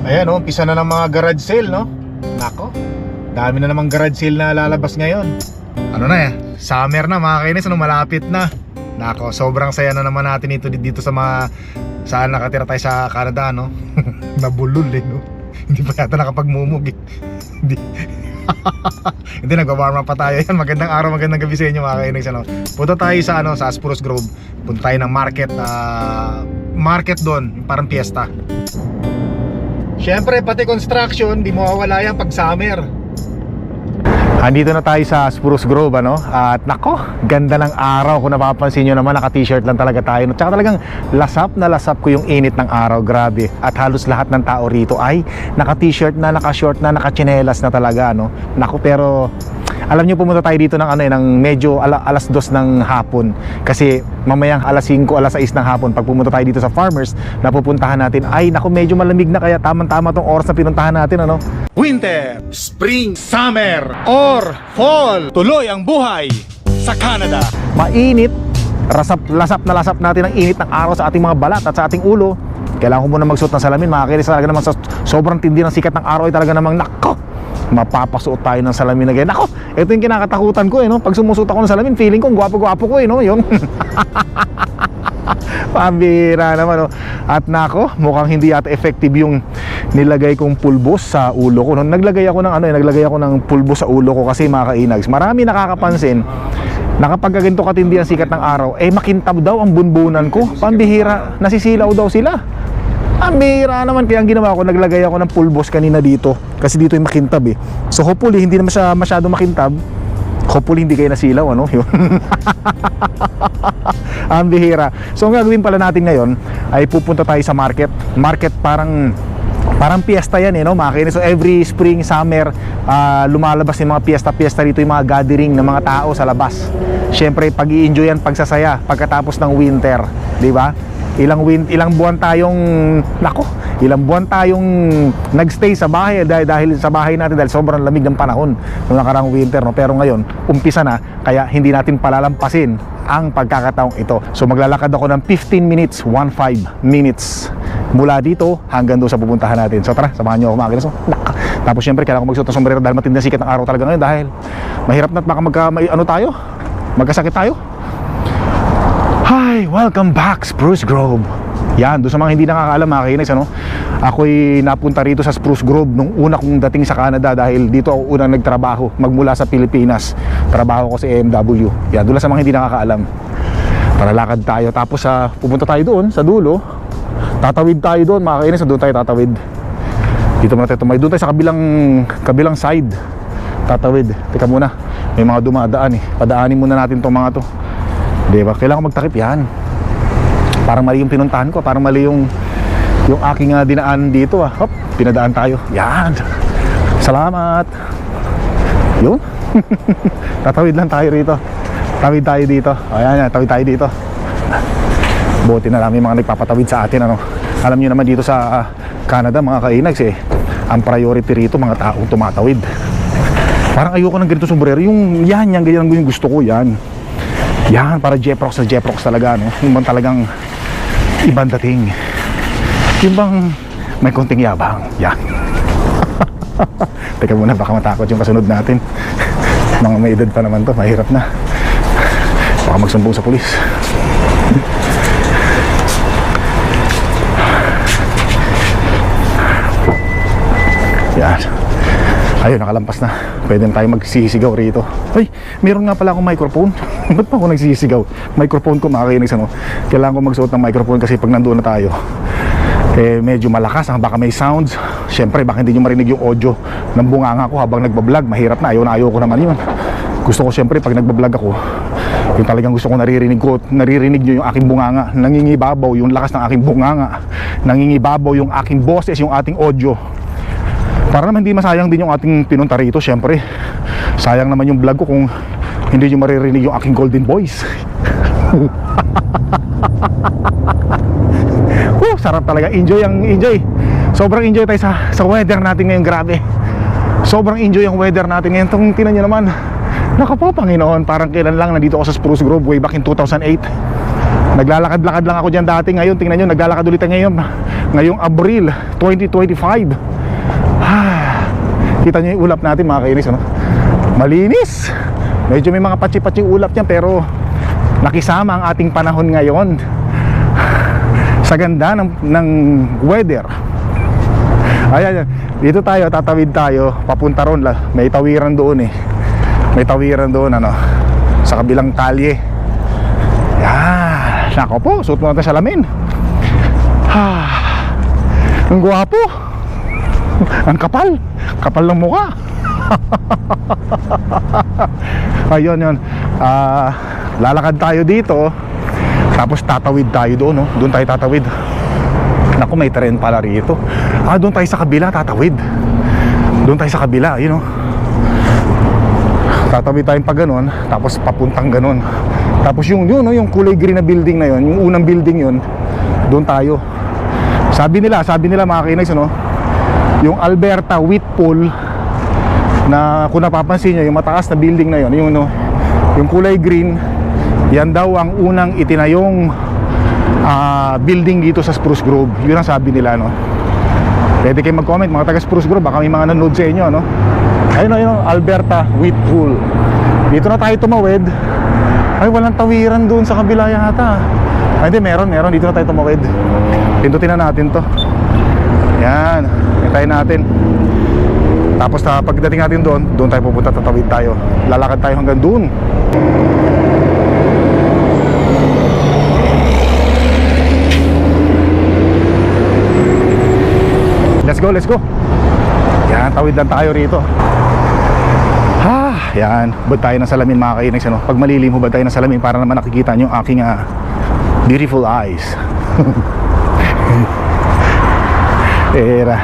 Ayan, oh, umpisa na ng mga garage sale, no? Nako, dami na namang garage sale na lalabas ngayon. Ano na eh, summer na mga kainis, ano, malapit na. Nako, sobrang saya na naman natin ito dito sa mga saan nakatira tayo sa Canada, no? Nabulol eh, no? Hindi pa yata nakapagmumug eh. Hindi. Hindi, nagwa-warm up pa tayo yan. Magandang araw, magandang gabi sa inyo mga kainis, ano? Punta tayo sa, ano, sa Spruce Grove. Punta tayo ng market, ah, market doon, parang piyesta. Siyempre, pati construction, di mawawala yan pag summer. Andito na tayo sa Spruce Grove, ano? At nako, ganda ng araw. Kung napapansin nyo naman, naka-t-shirt lang talaga tayo. Tsaka talagang lasap na lasap ko yung init ng araw. Grabe. At halos lahat ng tao rito ay naka-t-shirt na, naka-short na, naka-chinelas na talaga, no? Nako, pero alam nyo pumunta tayo dito ng ano eh, ng medyo ala, alas dos ng hapon. Kasi mamayang alas 5, alas 6 ng hapon pag pumunta tayo dito sa farmers na pupuntahan natin. Ay naku medyo malamig na kaya tamang-tama tong oras na pinuntahan natin ano? Winter, Spring, Summer or Fall. Tuloy ang buhay sa Canada. Mainit. Rasap, lasap na lasap natin ang init ng araw sa ating mga balat at sa ating ulo. Kailangan ko muna magsuot ng salamin. Mga kinis talaga naman sa sobrang tindi ng sikat ng araw ay talaga namang nako mapapasuot tayo ng salamin na ganyan. Ako, ito yung kinakatakutan ko eh, no? Pag sumusuot ako ng salamin, feeling ko, gwapo-gwapo ko eh, no? Yung... Pambira naman, no? At nako, mukhang hindi yata effective yung nilagay kong pulbos sa ulo ko. No? Naglagay ako ng ano eh, naglagay ako ng pulbos sa ulo ko kasi mga kainags. Marami nakakapansin na kapag ganito katindi ang sikat ng araw, eh makintab daw ang bunbunan ko. Pambihira, nasisilaw daw sila. Ang bihira naman kaya ang ginawa ko naglagay ako ng pulbos kanina dito kasi dito yung makintab eh. So hopefully hindi naman siya masyado makintab. Hopefully hindi kayo nasilaw ano yun. ang bihira. So ang gagawin pala natin ngayon ay pupunta tayo sa market. Market parang Parang piyesta yan eh, no? Mga kainis. So every spring, summer, ah, lumalabas yung mga piyesta-piyesta dito yung mga gathering ng mga tao sa labas. Siyempre, pag i-enjoy yan, pagsasaya pagkatapos ng winter, di ba? Ilang win ilang buwan tayong nako, ilang buwan tayong nagstay sa bahay dahil, dahil sa bahay natin dahil sobrang lamig ng panahon noong nakarang winter no. Pero ngayon, umpisa na kaya hindi natin palalampasin ang pagkakataong ito. So maglalakad ako ng 15 minutes, 15 minutes mula dito hanggang doon sa pupuntahan natin. So tara, samahan niyo ako mga. So, Tapos syempre kailangan ko magsuot ng sombrero dahil matindi ang sikat ng araw talaga ngayon dahil mahirap na at baka magka, may, ano tayo? Magkasakit tayo? Hi! Welcome back, Spruce Grove! Yan, doon sa mga hindi nakakaalam mga kainis, ano? Ako'y napunta rito sa Spruce Grove nung una kong dating sa Canada dahil dito ako unang nagtrabaho magmula sa Pilipinas. Trabaho ko sa AMW. Yan, doon sa mga hindi nakakaalam. Para lakad tayo. Tapos sa pupunta tayo doon, sa dulo. Tatawid tayo doon, mga kainis, doon tayo tatawid. Dito muna tayo tumayo. Doon tayo sa kabilang, kabilang side. Tatawid. Teka muna, may mga dumadaan eh. Padaanin muna natin tong mga to. Di ba? Kailangan magtakip yan. Parang mali yung pinuntahan ko. Parang mali yung yung aking uh, dinaan dito ah. Hop, pinadaan tayo. Yan. Salamat. Yun. Tatawid lang tayo rito. Tawid tayo dito. Ayan, yan, tawid tayo dito. Buti na lang may mga nagpapatawid sa atin ano. Alam niyo naman dito sa ah, Canada mga kainags eh. Ang priority rito mga taong tumatawid. Parang ayoko ng ganito sombrero. Yung yan, yan, ganyan yung gusto ko yan. Yan, para Jeprox na Jeprox talaga, no? Yung bang talagang ibang dating. Yung bang may konting yabang. Yan. Teka muna, baka matakot yung kasunod natin. Mga may edad pa naman to, mahirap na. Baka magsumbong sa pulis. Yan. Ayun, nakalampas na. Pwede na tayo magsisigaw rito. Ay, meron nga pala akong microphone. Ba't pa ako nagsisigaw? Microphone ko makakinig sa ano. Kailangan ko magsuot ng microphone kasi pag nandoon na tayo, eh medyo malakas. ah. Baka may sounds. Siyempre, baka hindi nyo marinig yung audio ng bunganga ko habang nagbablog. Mahirap na. Ayaw na ayaw ko naman yun. Gusto ko siyempre pag nagbablog ako, yung talagang gusto ko naririnig ko, naririnig nyo yung aking bunganga. Nangingibabaw yung lakas ng aking bunganga. Nangingibabaw yung aking boses, yung ating audio. Para naman hindi masayang din yung ating pinunta rito, syempre. Sayang naman yung vlog ko kung hindi nyo maririnig yung aking golden voice. Woo, sarap talaga. Enjoy ang enjoy. Sobrang enjoy tayo sa, sa weather natin ngayon, grabe. Sobrang enjoy ang weather natin ngayon. Itong tinan nyo naman. Naka po, Panginoon, parang kailan lang nandito ako sa Spruce Grove way back in 2008. Naglalakad-lakad lang ako dyan dati ngayon. Tingnan nyo, naglalakad ulit ngayon. Ngayong Abril 2025. Ah, kita nyo yung ulap natin mga kainis. Ano? Malinis. Medyo may mga patsi-patsi ulap yan pero nakisama ang ating panahon ngayon sa ganda ng, ng weather. Ayan. Dito tayo, tatawid tayo. Papunta ron. May tawiran doon eh. May tawiran doon ano. Sa kabilang kalye. Yan. Nako po, suot mo natin salamin. Ah, ang gwapo. ang kapal. Kapal ng mukha. Ayun, yun. Ah, lalakad tayo dito. Tapos tatawid tayo doon, no? Doon tayo tatawid. Naku, may tren pala rito. Ah, doon tayo sa kabila, tatawid. Doon tayo sa kabila, yun, no? Tatawid tayong pa ganun, tapos papuntang ganun. Tapos yung yun, no, yung kulay green na building na yun, yung unang building yun, doon tayo. Sabi nila, sabi nila mga kinags, no? Yung Alberta Wheat Pool na kung napapansin nyo, yung mataas na building na yun, yung, no, yung kulay green, yan daw ang unang itinayong ah, building dito sa Spruce Grove. Yun ang sabi nila, no? Pwede kayo mag-comment, mga taga Spruce Grove, baka may mga nanood sa inyo, no? Ayun, ayun, Alberta Wheat Pool. Dito na tayo tumawid. Ay, walang tawiran doon sa kabila yata. Ay, hindi, meron, meron. Dito na tayo tumawid. Pindutin na natin to. Yan, hintayin natin. Tapos na pagdating natin doon, doon tayo pupunta, tatawid tayo. Lalakad tayo hanggang doon. Let's go, let's go. Yan, tawid lang tayo rito. Ha, yan. Bad tayo ng salamin mga kainags. Ano? Pag malilim, hubad tayo ng salamin para naman nakikita nyo aking ah, beautiful eyes. Era.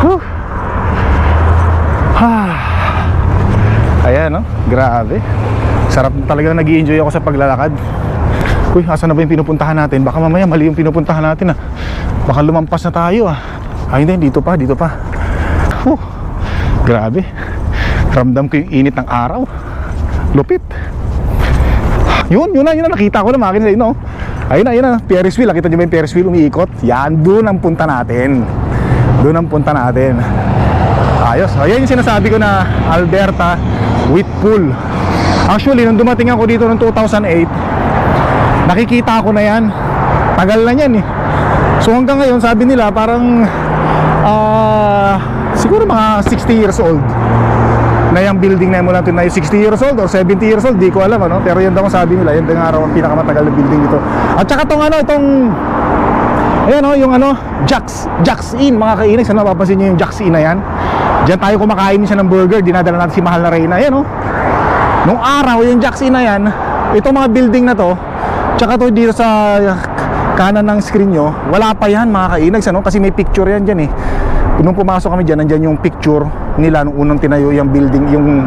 Whew. Ayan, no? Grabe. Sarap talaga nag enjoy ako sa paglalakad. Uy, asan na ba yung pinupuntahan natin? Baka mamaya mali yung pinupuntahan natin ah. Baka lumampas na tayo ah. Ay hindi, dito pa, dito pa. Huh, grabe. Ramdam ko yung init ng araw. Lupit. Yun, yun na, yun na. Nakita ko na makina yun, no? Ayun na, ayun na. Ferris wheel. Nakita niyo ba yung Ferris wheel umiikot? Yan, doon ang punta natin. Doon ang punta natin. Ayos. Ayan yung sinasabi ko na Alberta Whitpool. Actually, nung dumating ako dito noong 2008, nakikita ko na yan. Tagal na yan eh. So hanggang ngayon, sabi nila parang ah siguro mga 60 years old na yung building na yun mula na yung 60 years old or 70 years old, di ko alam ano. Pero yan daw sabi nila, yan daw nga raw ang pinakamatagal na building dito. At saka tong ano, itong Ayan o, yung ano, Jax, Jax Inn, mga kainis. Ano, papansin nyo yung Jax Inn na yan? Diyan tayo kumakain siya ng burger, dinadala natin si Mahal na Reyna. Ayan o. Nung araw, yung Jax Inn na yan, itong mga building na to, tsaka to dito sa kanan ng screen nyo, wala pa yan mga kainags, ano? Kasi may picture yan dyan eh. Nung pumasok kami dyan, nandyan yung picture nila nung unang tinayo yung building, yung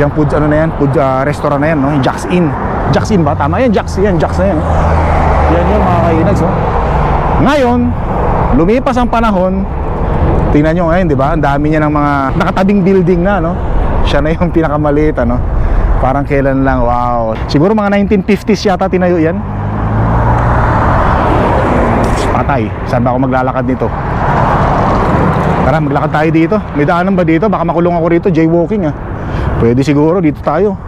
yung food, ano na yan, food ah, restaurant na yan, no? Yung Jax Inn. Jax Inn ba? Tama yan, Jax, yan, Jax na yan. oh. Yan yung mga kainags, oh. Ngayon, lumipas ang panahon, tingnan nyo ngayon, di ba? Ang dami niya ng mga nakatabing building na, no? Siya na yung pinakamaliit, ano? Parang kailan lang, wow. Siguro mga 1950s yata tinayo yan. Patay. Saan ba ako maglalakad nito? Tara, maglakad tayo dito. May daanan ba dito? Baka makulong ako rito, jaywalking ah. Pwede siguro, dito tayo.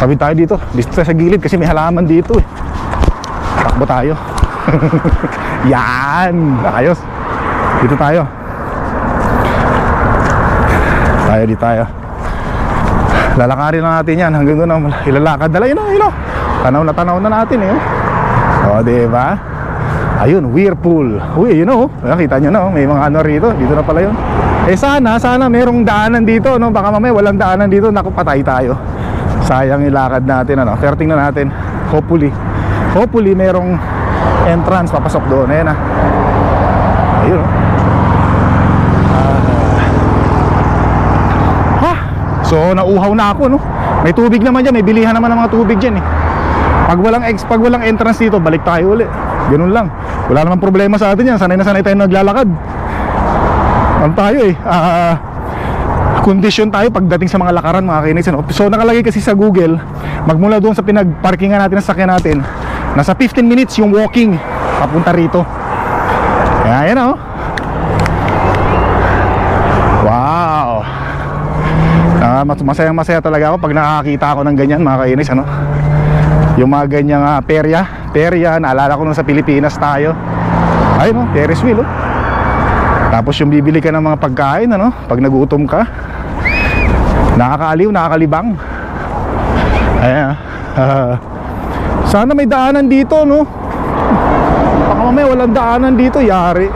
Tabi tayo dito. Dito sa gilid kasi may halaman dito eh. Takbo tayo. Yan! Ayos. Dito tayo. Tayo, dito tayo. Lalakarin na natin yan hanggang doon ang ilalakad na lang. Yun o, yun o. Tanaw na tanaw na natin eh. O, di ba? Ayun, Whirlpool. Uy, yun o. Nakita nyo na, oh. may mga ano rito. Dito na pala yun. Eh sana, sana merong daanan dito. No? Baka mamaya walang daanan dito. Naku, patay tayo. Sayang ilakad natin. Ano? Pero tingnan natin. Hopefully. Hopefully merong entrance papasok doon. Ayan ah. Ayun oh. So nauuhaw na ako no. May tubig naman diyan, may bilihan naman ng mga tubig diyan eh. Pag walang ex, pag walang entrance dito, balik tayo uli. Ganun lang. Wala namang problema sa atin yan. Sanay na sanay tayo naglalakad. Ano tayo eh? Ah, condition tayo pagdating sa mga lakaran mga kainis. Ano? So nakalagay kasi sa Google, magmula doon sa pinagparkingan natin ng sakyan natin Nasa 15 minutes yung walking papunta rito. Kaya yan oh. Wow. Ah, mas- masayang masaya talaga ako pag nakakita ako ng ganyan mga kainis ano. Yung mga ganyang ah, perya, perya, naalala ko nung sa Pilipinas tayo. Ayun oh, Ferris wheel oh. Tapos yung bibili ka ng mga pagkain ano, pag nagutom ka. Nakakaaliw, nakakalibang. Ayan. ah. sana may daanan dito, no? Baka mamaya walang daanan dito, yari.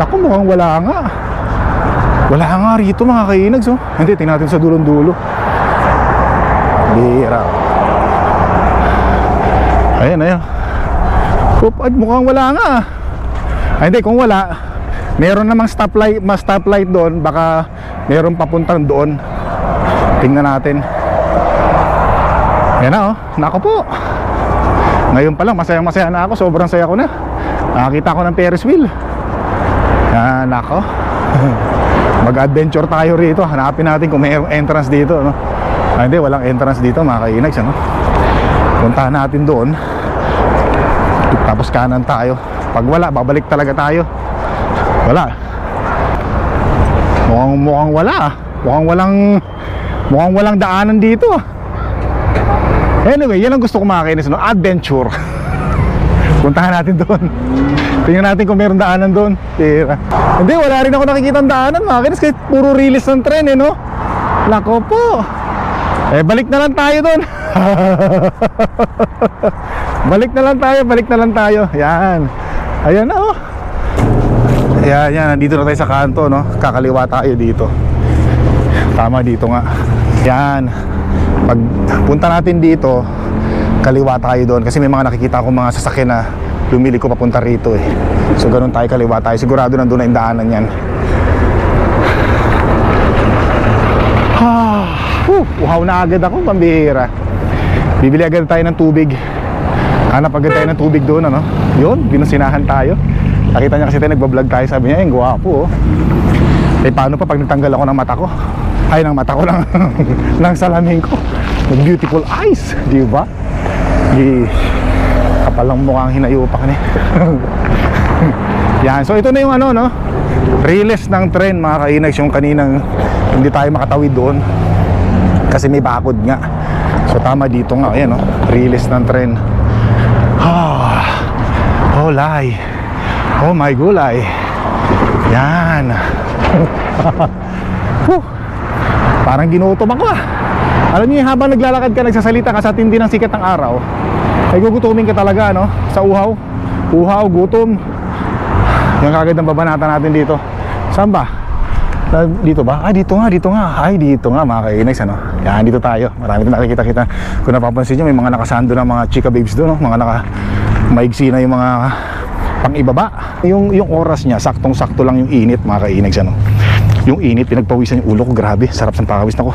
Naku, mukhang wala nga. Wala nga rito mga kainags, oh. Hindi, tingnan natin sa dulong-dulo. Bira. Ayan, ayan. Oop, ay, mukhang wala nga. Ay, hindi, kung wala, meron namang stoplight, mas stoplight doon, baka meron papuntang doon. Tingnan natin. Yan na oh. Nako po. Ngayon pa lang masayang masaya na ako. Sobrang saya ko na. Nakakita ko ng Ferris wheel. Yan nako. Mag-adventure tayo rito. Hanapin natin kung may entrance dito. No? Ah, hindi, walang entrance dito mga kainags. Ano? Puntahan natin doon. Tapos kanan tayo. Pag wala, babalik talaga tayo. Wala. Mukhang, mukhang wala. Mukhang walang mukhang walang daanan dito. Anyway, yan ang gusto ko makakainis, no? Adventure. Puntahan natin doon. Tingnan natin kung meron daanan doon. Tira. Hindi, wala rin ako nakikita daanan, mga kinis, kahit puro release ng tren, eh, no? Lako po. Eh, balik na lang tayo doon. balik na lang tayo, balik na lang tayo. Yan. Ayan na, oh. Ayan, yan. Nandito na tayo sa kanto, no? Kakaliwa tayo dito. Tama dito nga. Yan. Pag punta natin dito, kaliwa tayo doon. Kasi may mga nakikita akong mga sasakyan na lumili ko papunta rito eh. So ganun tayo, kaliwa tayo. Sigurado nandun na yung daanan yan. Ah, uhaw na agad ako, pambihira. Bibili agad tayo ng tubig. Hanap agad tayo ng tubig doon, ano? Yun, binusinahan tayo. Nakita niya kasi tayo, nagbablog tayo. Sabi niya, yung gwapo, oh. Eh, paano pa pag nagtanggal ako ng mata ko? Ay, ng mata ko lang. ng salamin ko. Beautiful eyes, di ba? Di, kapalang mukhang hinayupak ni. Yan, so ito na yung ano, no? Release ng tren, mga kainags, yung kaninang hindi tayo makatawid doon. Kasi may bakod nga. So tama dito nga, ayan, no? Release ng tren. Ah, oh, lay. Oh my gulay. Yan. Parang ginutom ako ah. Alam niyo, habang naglalakad ka, nagsasalita ka sa tindi ng sikat ng araw, ay gugutumin ka talaga, no? Sa uhaw. Uhaw, gutom. Yan kagad ang babanata natin dito. Saan ba? Dito ba? Ay, dito nga, dito nga. Ay, dito nga, mga kainags, ano? Yan, dito tayo. Marami na nakikita-kita. Kung napapansin nyo, may mga nakasando na mga chika babes doon, no? Mga naka, maigsi na yung mga pang ibaba. Yung, yung oras niya, saktong-sakto lang yung init, mga kainags, ano? Yung init, pinagpawisan yung ulo ko, grabe. Sarap ng pakawis na ko.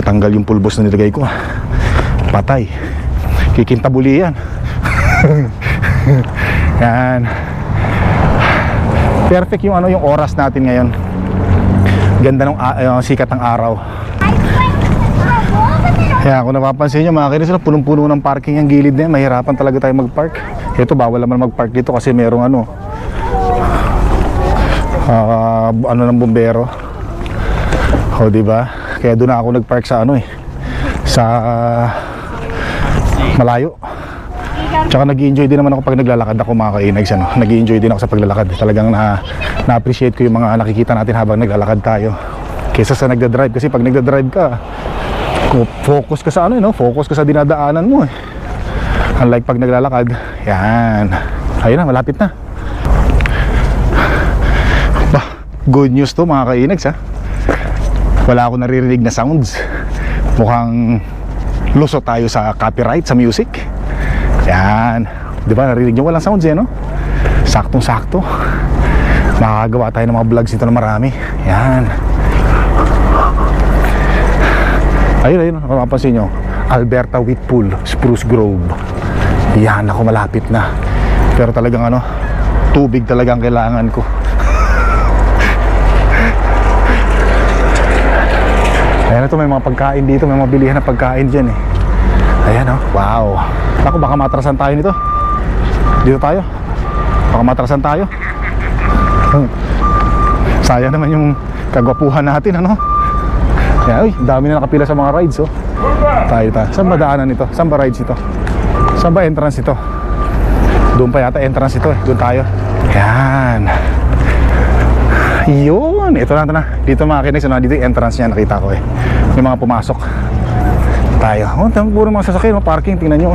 Natanggal yung pulbos na nilagay ko. Patay. Kikintabuli yan. yan. Perfect yung ano yung oras natin ngayon. Ganda ng uh, sikat ng araw. Kaya kung napapansin nyo mga kinis, punong-puno ng parking yung gilid na yan. Mahirapan talaga tayo mag-park. Ito, bawal naman mag-park dito kasi merong ano, ah, ano ng bumbero. O, di ba? Kaya doon ako nag-park sa ano eh, sa malayo. Tsaka nag enjoy din naman ako pag naglalakad ako mga kainags. Ano? nag enjoy din ako sa paglalakad. Talagang na, na-appreciate ko yung mga nakikita natin habang naglalakad tayo. Kesa sa nagda-drive. Kasi pag nagda-drive ka, focus ka sa ano, eh, no? focus ka sa dinadaanan mo eh. Unlike pag naglalakad, yan. Ayun na, malapit na. Bah, good news to mga kainags ha. Wala ako naririnig na sounds. Mukhang luso tayo sa copyright sa music. Yan. Di ba narinig nyo walang sounds eh no? Saktong sakto. Makakagawa tayo ng mga vlogs dito na marami. Yan. Ayun, ayun. Mapapansin nyo. Alberta Whitpool, Spruce Grove. Yan, ako malapit na. Pero talagang ano, tubig talaga ang kailangan ko. Ayan ito, may mga pagkain dito, may mga bilihan na pagkain dyan eh. Ayan oh, wow. Naku, baka matrasan tayo nito. Dito tayo. Baka matrasan tayo. Sayang naman yung kagwapuhan natin, ano? Yan, uy, dami na nakapila sa mga rides, oh. Tayo tayo. Saan ba daanan ito? Saan ba rides ito? Saan ba entrance ito? Doon pa yata entrance ito, eh. Doon tayo. Yan. Yun, ito na, ito na. Dito mga kinis, ano, dito yung entrance niya, nakita ko eh. May mga pumasok. Tayo. Oh, tama puro mga sasakyan, oh, parking, tingnan nyo.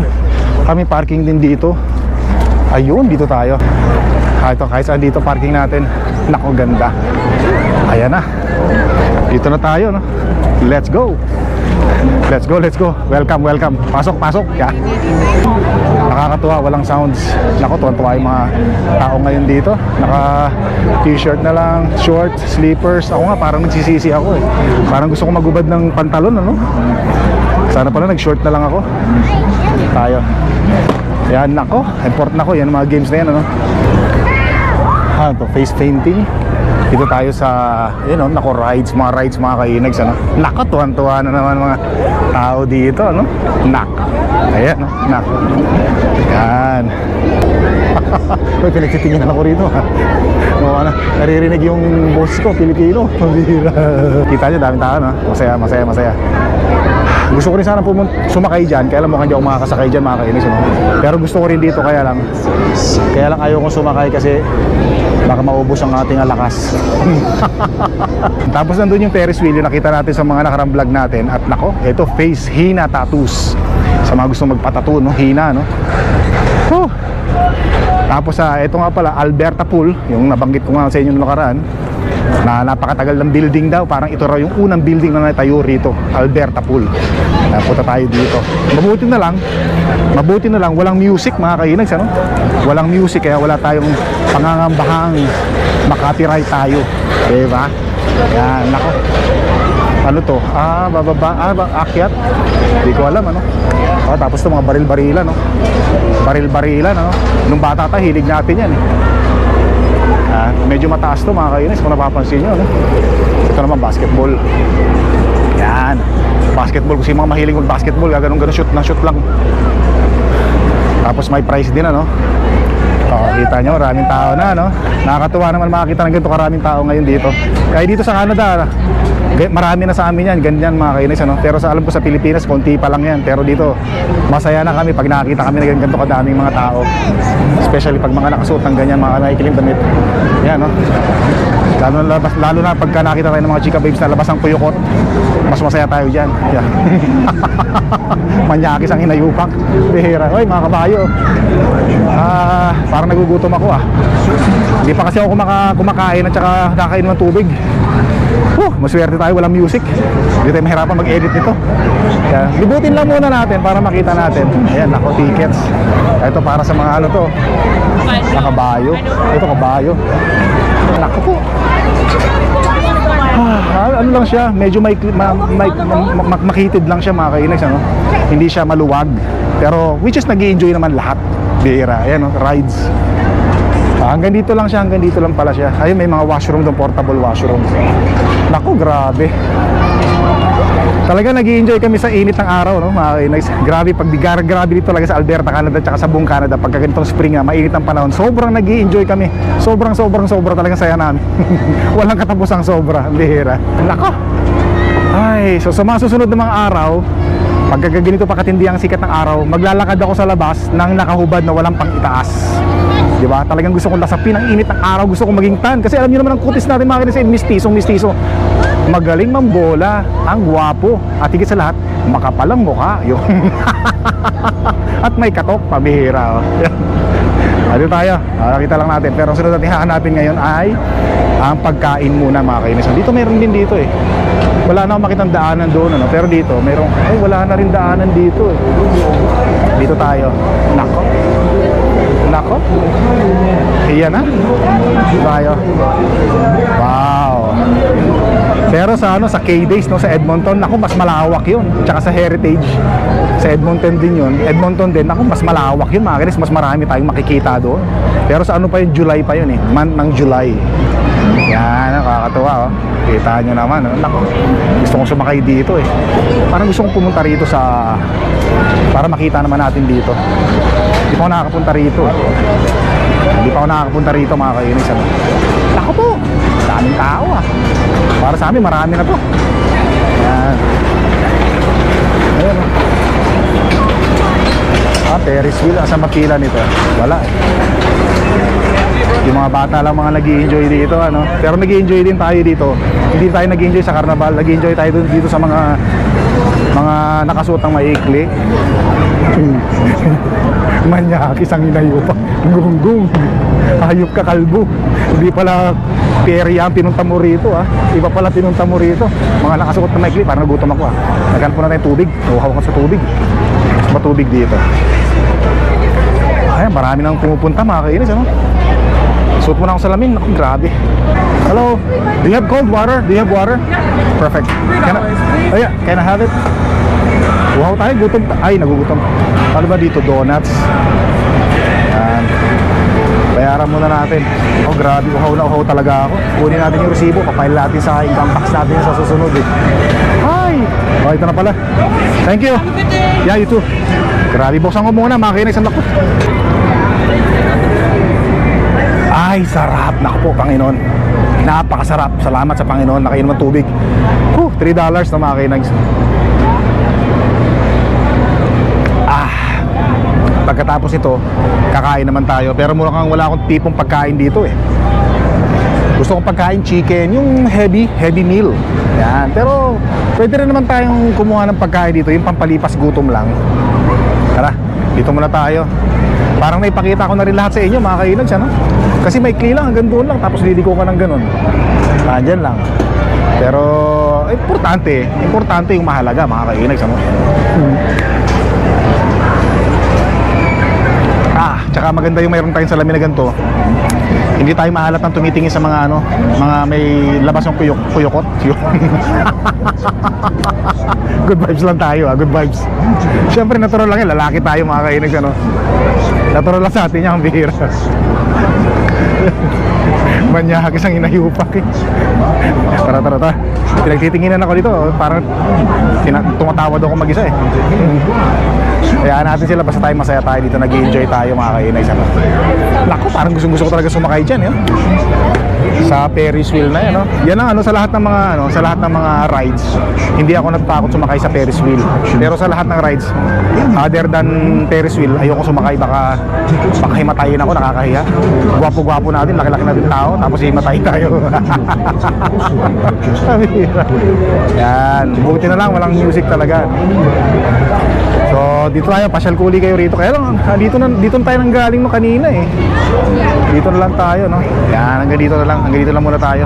Kami parking din dito. Ayun, dito tayo. Ah, ito, kahit saan dito parking natin. Nako, ganda. Ayan na. Dito na tayo, no? Let's go. Let's go, let's go. Welcome, welcome. Pasok, pasok. Yeah. Nakakatuwa, walang sounds. Nako, tuwan-tuwa yung mga tao ngayon dito. Naka t-shirt na lang, shorts, slippers. Ako nga, parang nagsisisi ako eh. Parang gusto ko magubad ng pantalon, ano? Sana pala nag-short na lang ako. Tayo. Yan, nako. Important ako. Yan ang mga games na yan, ano? Ha, to face painting. Dito tayo sa, yun know, nako rides, mga rides, mga kainags, ano? Nako, tuwan-tuwa na naman mga tao dito, ano? Nak. Ayan, no? Nak. Yan. Uy, pinagsitinginan ako rito, ha? No, ano, naririnig yung boss ko, Pilipino. Pambira. Kita nyo, daming tao, no? Masaya, masaya, masaya. Gusto ko rin sana pumun- sumakay dyan, kaya lang mukhang hindi ako makakasakay dyan, mga kainis, ano? Pero gusto ko rin dito, kaya lang, kaya lang ayaw ko sumakay kasi baka maubos ang ating lakas. Tapos nandun yung Ferris wheel, yung nakita natin sa mga nakarang vlog natin. At nako, ito, face Hina Tattoos. Sa mga gusto magpatattoo, no? Hina, no? Whew. Tapos sa ito nga pala, Alberta Pool, yung nabanggit ko nga sa inyo nakaraan, na napakatagal ng building daw, parang ito raw yung unang building na natayo rito, Alberta Pool. Punta tayo dito. Mabuti na lang, mabuti na lang, walang music mga kainags, ano? Walang music, kaya wala tayong pangangambahang makapiright tayo. Diba? Yan, nako. Ano to? Ah, bababa, ah, ba, akyat. Hindi ko alam, ano? Oh, tapos to mga baril-barilan, no? Baril-barilan, ano? Nung bata tayo, hilig natin yan, eh. Ah, medyo mataas to mga kainis kung napapansin nyo. No? Ito naman basketball. Yan. Basketball kasi mga mahilig mag basketball, gaganon ganon shoot na shoot lang. Tapos may price din ano. Oh, kita nyo, maraming tao na, no? Nakakatuwa naman makakita ng ganito karaming tao ngayon dito. Kaya dito sa Canada, marami na sa amin yan, ganyan mga kainis, ano? Pero sa alam ko sa Pilipinas, konti pa lang yan. Pero dito, masaya na kami pag nakakita kami ng ganito kadaming mga tao. Especially pag mga nakasuot ng ganyan, mga nakikilim damit. Yan, no? Lalo labas, lalo na pagka nakita tayo ng mga chika babes na labas ang kuyukot, mas masaya tayo dyan. Yan. Manyakis ang hinayupak. Bihira. Oy, mga kabayo. Ah, parang nagugutom ako ah. Hindi pa kasi ako kumaka, kumakain at saka nakakain ng tubig. Huh, maswerte tayo, walang music. Hindi tayo mahirapan mag-edit nito. Kaya, libutin lang muna natin para makita natin. Ayan, ako, tickets. Ito para sa mga ano to. Sa kabayo. Ito, kabayo. Nako po. Ah, ano lang siya, medyo may, ma, may, ma- ma- makitid lang siya mga kainags, ano? Hindi siya maluwag. Pero, which is nag enjoy naman lahat. Bira, ayan, no? rides. Ah, hanggang dito lang siya, hanggang dito lang pala siya. Ayun, may mga washroom doon, portable washroom. Naku, grabe. Talaga nag enjoy kami sa init ng araw, no? Kainags. Grabe, pag digar, grabe dito talaga sa Alberta, Canada, tsaka sa buong Canada, pagka ganitong spring mainit ang panahon, sobrang nag enjoy kami. Sobrang, sobrang, sobra talaga saya namin. Walang katapusang sobra, bihira. Nako! Ay, so sa mga susunod na mga araw, pagka ganito pa katindi ang sikat ng araw, maglalakad ako sa labas nang nakahubad na walang pang itaas. Di ba? Talagang gusto kong lasapin ang init ng araw, gusto kong maging tan. Kasi alam niyo naman ang kutis natin mga kainis, mistisong mistiso. Magaling mambola, ang gwapo, at higit sa lahat, makapalang mukha. Yun. at may katok, pabihira. Oh. Ano tayo? Nakita lang natin. Pero ang sunod natin hahanapin ngayon ay ang pagkain muna mga kainis. Dito meron din dito eh. Wala na akong makitang daanan doon. Ano? Pero dito, merong, ay wala na rin daanan dito eh. Dito tayo. Nako. Nako. Iyan na. Tayo. Wow. Pero sa ano sa K-Days no sa Edmonton, nako mas malawak 'yun. Tsaka sa Heritage sa Edmonton din 'yun. Edmonton din, nako mas malawak 'yun, mga mas marami tayong makikita doon. Pero sa ano pa 'yun, July pa 'yun eh. Month ng July. Yan, nakaka nakakatuwa oh. Kita nyo naman. Oh. Naku, gusto kong sumakay dito eh. Parang gusto kong pumunta rito sa... Para makita naman natin dito. Hindi pa ako nakakapunta rito. eh. Hindi pa ako nakakapunta rito mga kainis. Ano? Naku po, daming tao ah. Para sa amin, marami na to. Ayan. Ayan oh. Ah, Ferris wheel. Asa mapila nito? Wala eh. Yung mga bata lang mga nag enjoy dito ano. Pero nag enjoy din tayo dito. Hindi tayo nag enjoy sa carnival, nag enjoy tayo dito sa mga mga nakasuot ng maikli. Manyakis ang inayo pa. Gunggong. Hayop ka kalbo. Hindi pala perya ang pinunta mo rito ah. Iba pala pinunta mo rito. Mga nakasuot ng maikli, parang nagutom ako ah. Naghanap po na tayong tubig. Uhaw ka sa tubig. Mas matubig dito. Ay, marami nang pumupunta mga kainis ano. Suot mo na akong salamin. Naku, grabe. Hello. Do you have cold water? Do you have water? Perfect. Can I, oh yeah, can I have it? Wow tayo, gutom. Ay, nagugutom. Ano ba dito? Donuts. Yan. Bayaran muna natin. Oh, grabe. Uhaw na uhaw talaga ako. Kunin natin yung resibo. Papail natin sa income tax natin sa susunod eh. Hi! Oh, ito na pala. Thank you. Yeah, you too. Grabe, buksan ko muna. Makinig sa lakot. Ay, sarap. Naku po, Panginoon. Napakasarap. Salamat sa Panginoon. Nakainom ng tubig. Whew, $3 na mga kinags. Ah. Pagkatapos ito, kakain naman tayo. Pero mura kang wala akong tipong pagkain dito eh. Gusto kong pagkain chicken, yung heavy, heavy meal. Yan. Pero pwede rin naman tayong kumuha ng pagkain dito, yung pampalipas gutom lang. Tara, dito muna tayo. Parang naipakita ko na rin lahat sa inyo, mga kainags, ano? Kasi may lang, hanggang doon lang, tapos liliko ka ng ganun. Nandyan lang. Pero, importante, importante yung mahalaga, mga kainags, ano? Ah, tsaka maganda yung mayroon tayong salamin na ganito. Hindi tayo mahalatang tumitingin sa mga ano, mga may labas ng kuyok, kuyokot. Good vibes lang tayo, ah, good vibes. Siyempre natural lang yan, lalaki tayo mga kainags ano. Natural lang sa atin yan, ang bihira. Manyakis ang inayupak eh. Tara, tara, tara. Pinagtitinginan ako dito. oh. Parang tina- tumatawad ako mag-isa eh. Kaya natin sila basta tayo masaya tayo dito. Nag-enjoy tayo mga kainay. Sa Naku, parang gustong gusto ko talaga sumakay dyan. Yun. Sa Ferris wheel na yan. No? Yan ang ano sa lahat ng mga ano, sa lahat ng mga rides. Hindi ako natatakot sumakay sa Ferris wheel. Pero sa lahat ng rides, other than Ferris wheel, ayoko sumakay baka baka himatayin ako, nakakahiya. Gwapo-gwapo natin, laki-laki natin tao, tapos himatayin tayo. Yan, buti na lang, walang music talaga. Dito tayo, pasyal kuli kayo rito. Kaya lang, ah, dito na, dito na tayo nang galing no kanina eh. Dito na lang tayo, no? Yan, hanggang dito na lang, hanggang dito lang muna tayo.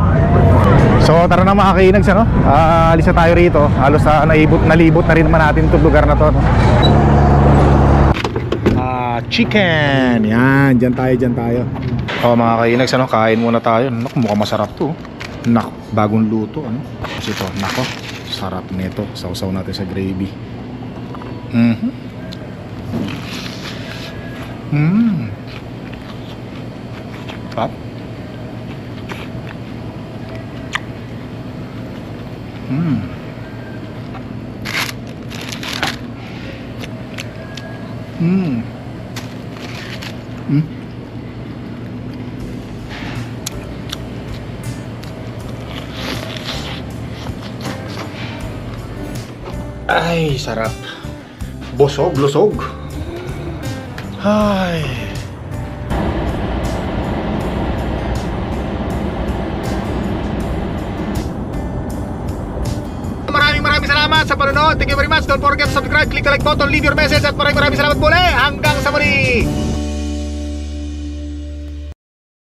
So, tara na mga kainags, ano? Ah, alis na tayo rito. Halos na naibot, nalibot na rin naman natin itong lugar na to, no? Ah, chicken. Yan, dyan tayo, dyan tayo. Oh, mga kainags, ano? Kain muna tayo. Naku, mukhang masarap to. Nak, bagong luto, ano? Kasi ito, nako, sarap nito. Sausaw natin sa gravy. Mhm. Mm. Sarap. Mm. Mm. Mm. Ay, sarap. Busog, lusog. Ay. Maraming maraming salamat sa panonood. Thank you very much. Don't forget to subscribe, click the like button, leave your message at maraming maraming salamat muli. Hanggang sa muli.